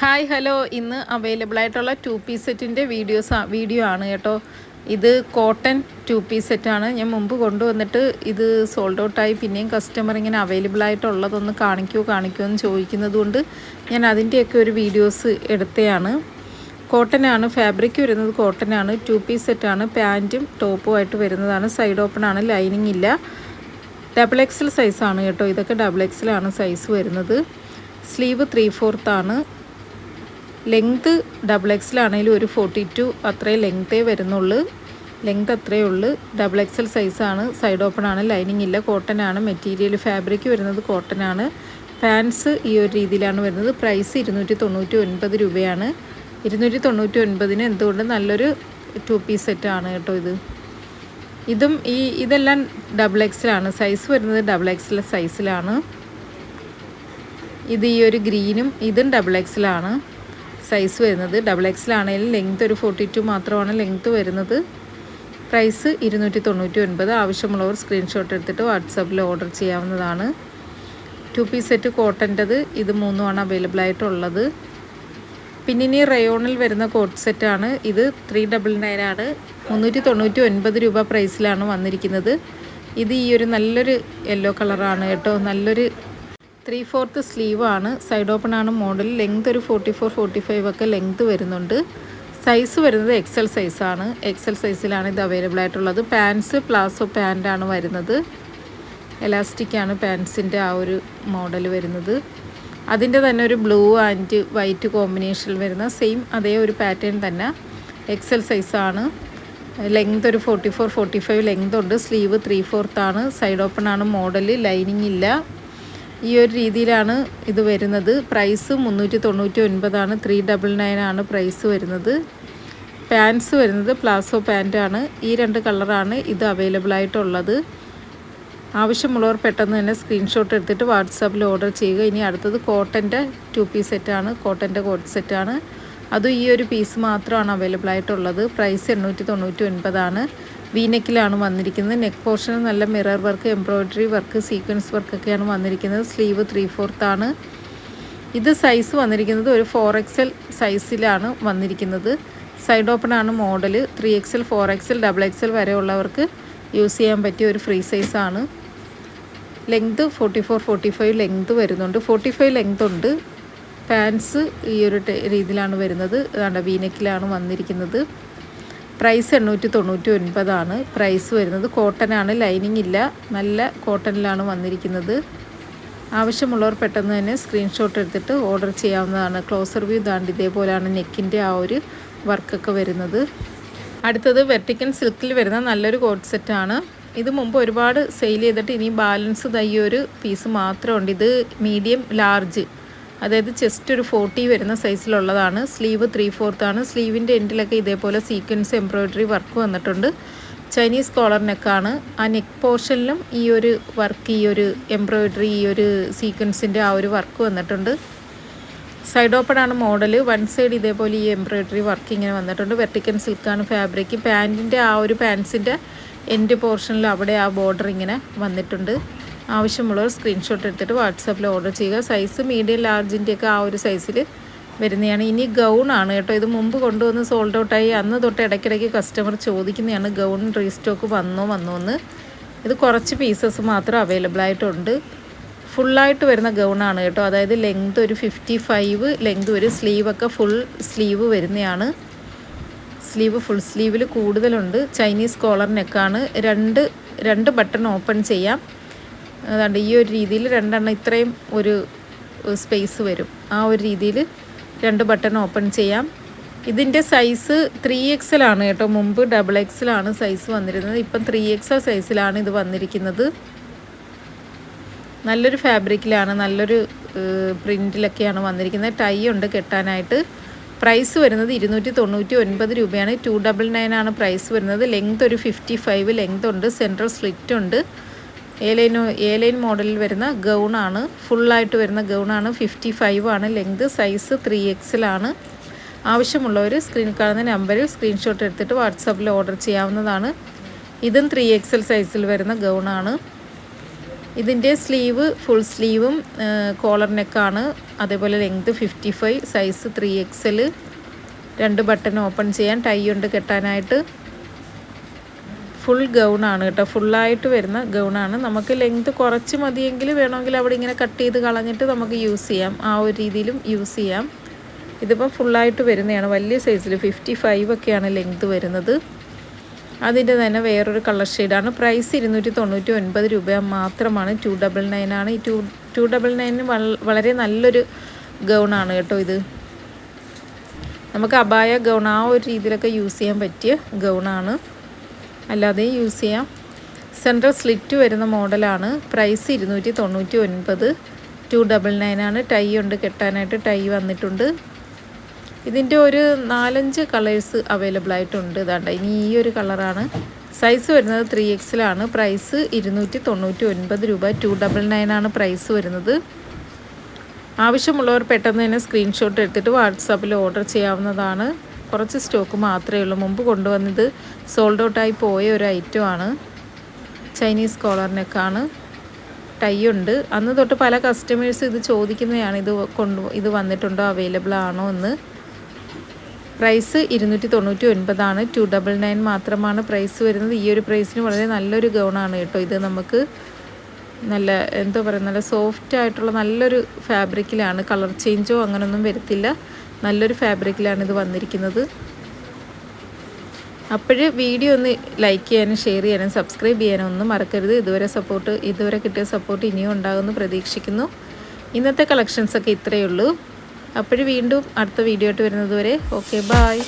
Hi hello. ഇന്ന് available ആയിട്ടുള്ള two piece സെറ്റിന്റെ വീഡിയോസ് വീഡിയോ ആണ് കേട്ടോ. ഇത് കോട്ടൺ ടു പീസ് സെറ്റാണ് ഞാൻ മുമ്പ് കൊണ്ടുവന്നിട്ട് ഇത് സോൾഡ് ഔട്ടായി പിന്നെയും കസ്റ്റമർ ഇങ്ങനെ അവൈലബിൾ ആയിട്ടുള്ളതൊന്ന് കാണിക്കുമോ കാണിക്കുമോ എന്ന് ചോദിക്കുന്നത് കൊണ്ട് ഞാൻ അതിന്റെയൊക്കെ ഒരു വീഡിയോസ് എടുത്തതാണ് കോട്ടനാണ് ഫാബ്രിക് വരുന്നത് കോട്ടനാണ് ടു പീസ് സെറ്റാണ് പാന്റും ടോപ്പും ആയിട്ട് വരുന്നതാണ്. സൈഡ് ഓപ്പൺ ആണ് ലൈനിങ് ഇല്ല. ഡബിൾ എക്സൽ സൈസാണ് കേട്ടോ. ഇതൊക്കെ ഡബിൾ എക്സലാണ് സൈസ് വരുന്നത്. സ്ലീവ് ത്രീ ഫോർത്താണ് ലെങ്ത്ത് ഡബിൾ എക്സിലാണെങ്കിലും ഒരു ഫോർട്ടി ടു അത്രേ ലെങ്ത്തേ വരുന്നുള്ളൂ. ലെങ്ത് അത്രയേ ഉള്ളൂ. ഡബിൾ എക്സൽ സൈസാണ് സൈഡ് ഓപ്പൺ ആണ്. ലൈനിങ് ഇല്ല. കോട്ടൺ ആണ്. മെറ്റീരിയൽ ഫാബ്രിക് വരുന്നത് കോട്ടൺ ആണ്. പാൻസ് ഈ ഒരു രീതിയിലാണ് വരുന്നത്. പ്രൈസ് ഇരുന്നൂറ്റി തൊണ്ണൂറ്റി ഒൻപത് രൂപയാണ്. ഇരുന്നൂറ്റി തൊണ്ണൂറ്റി ഒൻപതിന് എന്തുകൊണ്ട് നല്ലൊരു ടു പീസ് സെറ്റാണ് കേട്ടോ ഇത്. ഇതും ഈ ഇതെല്ലാം ഡബിൾ എക്സലാണ് സൈസ് വരുന്നത് ഡബിൾ എക്സൽ സൈസിലാണ് ഇത് ഈ ഒരു ഗ്രീനും ഇതും ഡബിൾ എക്സലാണ് സൈസ് വരുന്നത്. ഡബിൾ എക്സിലാണെങ്കിലും ലെങ്ത് ഒരു ഫോർട്ടി ടു മാത്രമാണ് ലെങ്ത് വരുന്നത്. പ്രൈസ് ഇരുന്നൂറ്റി തൊണ്ണൂറ്റി ഒൻപത് ആവശ്യമുള്ളവർ സ്ക്രീൻഷോട്ട് എടുത്തിട്ട് വാട്സാപ്പിൽ ഓർഡർ ചെയ്യാവുന്നതാണ്. ടു പീസ് സെറ്റ് കോട്ടന്റെത് ഇത് മൂന്നുമാണ് അവൈലബിൾ ആയിട്ടുള്ളത്. പിന്നെ ഇനി റയോണിൽ വരുന്ന കോട്ട് സെറ്റാണ് ഇത് ത്രീ ഡബിൾ നയൻ ആണ്. മുന്നൂറ്റി തൊണ്ണൂറ്റി ഒൻപത് രൂപ പ്രൈസിലാണ് വന്നിരിക്കുന്നത്. ഇത് ഈ ഒരു നല്ലൊരു യെല്ലോ കളറാണ് കേട്ടോ. നല്ലൊരു ത്രീ ഫോർത്ത് ആണ്. സൈഡ് ഓപ്പൺ ആണ് മോഡൽ ലെങ്ത് ഒരു ഫോർട്ടി ഫോർ ഫോർട്ടി ഫൈവ് ഒക്കെ ലെങ്ത് വരുന്നുണ്ട്. സൈസ് വരുന്നത് എക്സൽ സൈസാണ് എക്സൽ സൈസിലാണ് ഇത് അവൈലബിൾ ആയിട്ടുള്ളത്. പാൻസ് പ്ലാസോ പാന്റാണ് വരുന്നത്. എലാസ്റ്റിക്കാണ് പാൻസിന്റെ ആ ഒരു മോഡൽ വരുന്നത്. അതിന്റെ തന്നെ ഒരു ബ്ലൂ ആൻഡ് വൈറ്റ് കോമ്പിനേഷനിൽ വരുന്ന സെയിം അതേ ഒരു പാറ്റേൺ തന്നെ എക്സൽ സൈസാണ് ലെങ്ത് ഒരു forty four forty five length ഉണ്ട്. സ്ലീവ് ത്രീ ഫോർത്താണ് സൈഡ് ഓപ്പൺ ആണ് മോഡൽ ലൈനിങ് ഇല്ല. ഈ ഒരു രീതിയിലാണ് ഇത് വരുന്നത്. പ്രൈസ് മുന്നൂറ്റി തൊണ്ണൂറ്റി ഒൻപതാണ് ത്രീ ഡബിൾ നയൻ ആണ് പ്രൈസ് വരുന്നത്. പാൻസ് വരുന്നത് പ്ലാസോ പാന്റാണ് ഈ രണ്ട് കളറാണ് ഇത് അവൈലബിൾ ആയിട്ടുള്ളത്. ആവശ്യമുള്ളവർ പെട്ടെന്ന് തന്നെ സ്ക്രീൻഷോട്ട് എടുത്തിട്ട് വാട്സാപ്പിൽ ഓർഡർ ചെയ്യുക. ഇനി അടുത്തത് കോട്ടന്റെ ടു പീസ് സെറ്റാണ് കോട്ടന്റെ കോട്ട് സെറ്റാണ് അതും ഈ ഒരു പീസ് മാത്രമാണ് അവൈലബിൾ ആയിട്ടുള്ളത്. പ്രൈസ് എണ്ണൂറ്റി തൊണ്ണൂറ്റി ഒൻപതാണ് വീനെക്കിലാണ് വന്നിരിക്കുന്നത്. നെക്ക് പോർഷന് നല്ല mirror work embroidery work sequence വർക്കൊക്കെയാണ് വന്നിരിക്കുന്നത്. സ്ലീവ് ത്രീ ഫോർത്താണ് ഇത് സൈസ് വന്നിരിക്കുന്നത് ഒരു ഫോർ എക്സൽ സൈസിലാണ് വന്നിരിക്കുന്നത്. സൈഡ് ഓപ്പൺ ആണ് model three XL four XL double XL വരെ ഉള്ളവർക്ക് യൂസ് ചെയ്യാൻ പറ്റിയ ഒരു ഫ്രീ സൈസാണ് length forty four forty five length വരുന്നുണ്ട്. ഫോർട്ടി ഫൈവ് ലെങ്ത് ഉണ്ട്. പാൻസ് ഈ ഒരു രീതിയിലാണ് വരുന്നത്. അതാണ്ട് വീനക്കിലാണ് വന്നിരിക്കുന്നത്. പ്രൈസ് എണ്ണൂറ്റി തൊണ്ണൂറ്റി ഒൻപതാണ് പ്രൈസ് വരുന്നത് കോട്ടനാണ്. ലൈനിങ് ഇല്ല. നല്ല കോട്ടണിലാണ് വന്നിരിക്കുന്നത്. ആവശ്യമുള്ളവർ പെട്ടെന്ന് തന്നെ സ്ക്രീൻഷോട്ട് എടുത്തിട്ട് ഓർഡർ ചെയ്യാവുന്നതാണ്. ക്ലോസർ വ്യൂ ദാണ്ട് ഇതേപോലെയാണ് നെക്കിന്റെ ആ ഒരു വർക്കൊക്കെ വരുന്നത്. അടുത്തത് വെർട്ടിക്കൻ സിൽക്കിൽ വരുന്ന നല്ലൊരു കോട്ട് സെറ്റാണ്. ഇത് മുമ്പ് ഒരുപാട് സെയിൽ ചെയ്തിട്ട് ഇനി ബാലൻസ് തയ്യൊരു പീസ് മാത്രമുണ്ട്. ഇത് മീഡിയം ലാർജ്. അതായത് ചെസ്റ്റ് ഒരു ഫോർട്ടി വരുന്ന സൈസിലുള്ളതാണ് സ്ലീവ് ത്രീ ഫോർത്താണ് സ്ലീവിന്റെ എൻഡിലൊക്കെ ഇതേപോലെ സീക്വൻസ് എംബ്രോയ്ഡറി വർക്ക് വന്നിട്ടുണ്ട്. ചൈനീസ് കോളർ നെക്കാണ് ആ നെക്ക് പോർഷനിലും ഈ ഒരു വർക്ക് ഈ ഒരു എംബ്രോയ്ഡറി ഈ ഒരു സീക്വൻസിന്റെ ആ ഒരു വർക്ക് വന്നിട്ടുണ്ട്. സൈഡ് ഓപ്പൺ ആണ് മോഡൽ വൺ സൈഡ് ഇതേപോലെ ഈ എംബ്രോയ്ഡറി വർക്ക് ഇങ്ങനെ വന്നിട്ടുണ്ട്. വെർട്ടിക്കൻ സിൽക്കാണ് ഫാബ്രിക് പാന്റിന്റെ ആ ഒരു പാൻസിന്റെ എൻഡ് പോർഷനിൽ അവിടെ ആ ബോർഡർ ഇങ്ങനെ വന്നിട്ടുണ്ട്. ആവശ്യമുള്ളവർ സ്ക്രീൻഷോട്ട് എടുത്തിട്ട് വാട്സാപ്പിൽ ഓർഡർ ചെയ്യുക. സൈസ് മീഡിയം ലാർജിന്റെയൊക്കെ ആ ഒരു സൈസിൽ വരുന്നതാണ്. ഇനി ഗൗൺ ആണ് കേട്ടോ. ഇത് മുമ്പ് കൊണ്ടുവന്ന് സോൾഡ് ഔട്ടായി അന്ന് തൊട്ട് ഇടയ്ക്കിടയ്ക്ക് കസ്റ്റമർ ചോദിക്കുന്നതാണ് ഗൗൺ റീസ്റ്റോക്ക് വന്നോ വന്നോ എന്ന്. ഇത് കുറച്ച് പീസസ് മാത്രം അവൈലബിൾ ആയിട്ടുണ്ട്. ഫുള്ളായിട്ട് വരുന്ന ഗൗണാണ് കേട്ടോ. അതായത് ലെങ്ത് ഒരു ഫിഫ്റ്റി ഫൈവ് ലെങ്ത് ഒരു സ്ലീവൊക്കെ ഫുൾ സ്ലീവ് വരുന്നതാണ്. സ്ലീവ് ഫുൾ സ്ലീവിൽ കൂടുതലുണ്ട്. ചൈനീസ് കോളർ രണ്ട് രണ്ട് ബട്ടൺ ഓപ്പൺ ചെയ്യാം. അതുകൊണ്ട് ഈ ഒരു രീതിയിൽ രണ്ടെണ്ണം ഇത്രയും ഒരു സ്പേസ് വരും. ആ ഒരു രീതിയിൽ രണ്ട് ബട്ടൺ ഓപ്പൺ ചെയ്യാം. ഇതിന്റെ സൈസ് ത്രീ എക്സൽ ആണ് കേട്ടോ. മുമ്പ് ഡബിൾ എക്സലാണ് സൈസ് വന്നിരുന്നത്. ഇപ്പം ത്രീ എക്സൽ സൈസിലാണ് ഇത് വന്നിരിക്കുന്നത്. നല്ലൊരു ഫാബ്രിക്കിലാണ് നല്ലൊരു പ്രിന്റിലൊക്കെയാണ് വന്നിരിക്കുന്നത്. ടൈ ഉണ്ട് കെട്ടാനായിട്ട്. പ്രൈസ് വരുന്നത് ഇരുന്നൂറ്റി തൊണ്ണൂറ്റി ഒൻപത് രൂപയാണ്. ടു ഡബിൾ നയൻ ആണ് പ്രൈസ് വരുന്നത്. ലെങ്ത് ഒരു ഫിഫ്റ്റി ഫൈവ് ലെങ്ത് ഉണ്ട്. സെൻട്രൽ സ്ലിറ്റ് ഉണ്ട്. ഏലൈൻ എ ലൈൻ മോഡലിൽ വരുന്ന ഗൗണാണ് ഫുള്ളായിട്ട് വരുന്ന ഗൗണാണ് ഫിഫ്റ്റി ഫൈവ് ആണ്. ലെങ്ത് സൈസ് ത്രീ എക്സിലാണ് ആവശ്യമുള്ളവർ സ്ക്രീൻ കാണുന്ന നമ്പറിൽ സ്ക്രീൻഷോട്ട് എടുത്തിട്ട് വാട്സാപ്പിൽ ഓർഡർ ചെയ്യാവുന്നതാണ്. ഇതും ത്രീ എക്സൽ സൈസിൽ വരുന്ന ഗൗണാണ് ഇതിന്റെ സ്ലീവ് ഫുൾ സ്ലീവും കോളർ നെക്കാണ് അതേപോലെ length fifty five size three XL രണ്ട് ബട്ടൺ ഓപ്പൺ ചെയ്യാൻ ടൈ ഉണ്ട് കെട്ടാനായിട്ട്. ഫുൾ ഗൗണാണ് കേട്ടോ. ഫുള്ളായിട്ട് വരുന്ന ഗൗണാണ് നമുക്ക് ലെങ്ത് കുറച്ച് മതിയെങ്കിൽ വേണമെങ്കിൽ അവിടെ ഇങ്ങനെ കട്ട് ചെയ്ത് കളഞ്ഞിട്ട് നമുക്ക് യൂസ് ചെയ്യാം. ആ ഒരു രീതിയിലും യൂസ് ചെയ്യാം. ഇതിപ്പോൾ ഫുള്ളായിട്ട് വരുന്നതാണ്. വലിയ സൈസിൽ ഫിഫ്റ്റി ഫൈവ് ഒക്കെയാണ് ലെങ്ത് വരുന്നത്. അതിന്റെ തന്നെ വേറൊരു കളർ ഷെയ്ഡാണ് പ്രൈസ് ഇരുന്നൂറ്റി തൊണ്ണൂറ്റി ഒൻപത് രൂപ മാത്രമാണ്. ടു ഡബിൾ നയൻ ആണ്. ഈ ടു ടു ഡബിൾ നയന് വളരെ നല്ലൊരു ഗൗണാണ് കേട്ടോ ഇത്. നമുക്ക് അബായ ഗൗൺ ആ ഒരു രീതിയിലൊക്കെ യൂസ് ചെയ്യാൻ പറ്റിയ ഗൗണാണ് അല്ലാതെ യൂസ് ചെയ്യാം. സെൻട്രൽ സ്ലിറ്റ് വരുന്ന മോഡലാണ്. പ്രൈസ് ഇരുന്നൂറ്റി തൊണ്ണൂറ്റി ഒൻപത് ടു ഡബിൾ നയൻ ആണ്. ടൈ ഉണ്ട്. കെട്ടാനായിട്ട് ടൈ വന്നിട്ടുണ്ട്. ഇതിന്റെ ഒരു നാലഞ്ച് കളേഴ്സ് അവൈലബിൾ ആയിട്ടുണ്ട്. ഇതാണ്ട ഇനി ഈ ഒരു കളറാണ് സൈസ് വരുന്നത് ത്രീ എക്സിലാണ് പ്രൈസ് ഇരുന്നൂറ്റി തൊണ്ണൂറ്റി ഒൻപത് രൂപ. ടു ഡബിൾ നയൻ ആണ് പ്രൈസ് വരുന്നത്. ആവശ്യമുള്ളവർ പെട്ടെന്ന് തന്നെ സ്ക്രീൻഷോട്ട് എടുത്തിട്ട് വാട്സാപ്പിൽ ഓർഡർ ചെയ്യാവുന്നതാണ്. കുറച്ച് സ്റ്റോക്ക് മാത്രമേ ഉള്ളൂ. മുമ്പ് കൊണ്ടുവന്നത് സോൾഡ് ഔട്ടായി പോയ ഒരു ഐറ്റമാണ് ചൈനീസ് കോളറിനൊക്കെയാണ് ടൈ ഉണ്ട്. അന്ന് തൊട്ട് പല കസ്റ്റമേഴ്സ് ഇത് ചോദിക്കുന്നതാണ് ഇത് കൊണ്ടു ഇത് വന്നിട്ടുണ്ടോ അവൈലബിൾ ആണോ എന്ന്. പ്രൈസ് ഇരുന്നൂറ്റി തൊണ്ണൂറ്റി ഒൻപതാണ് ടു ഡബിൾ നയൻ മാത്രമാണ് പ്രൈസ് വരുന്നത്. ഈ ഒരു പ്രൈസിന് വളരെ നല്ലൊരു ഗൗണാണ് കേട്ടോ. ഇത് നമുക്ക് നല്ല എന്തോ പറയുക നല്ല സോഫ്റ്റ് ആയിട്ടുള്ള നല്ലൊരു ഫാബ്രിക്കിലാണ് കളർ ചേഞ്ചോ അങ്ങനെയൊന്നും വരത്തില്ല. നല്ലൊരു ഫാബ്രിക്കിലാണ് ഇത് വന്നിരിക്കുന്നത്. അപ്പോൾ വീഡിയോ ഒന്ന് ലൈക്ക് ചെയ്യാനും ഷെയർ ചെയ്യാനും സബ്സ്ക്രൈബ് ചെയ്യാനും ഒന്നും മറക്കരുത്. ഇതുവരെ സപ്പോർട്ട് ഇതുവരെ കിട്ടിയ സപ്പോർട്ട് ഇനിയും ഉണ്ടാകുമെന്ന് പ്രതീക്ഷിക്കുന്നു. ഇന്നത്തെ കളക്ഷൻസൊക്കെ ഇത്രയേ ഉള്ളൂ. അപ്പോൾ വീണ്ടും അടുത്ത വീഡിയോ ആയിട്ട് വരുന്നതുവരെ ഓക്കെ ബായ്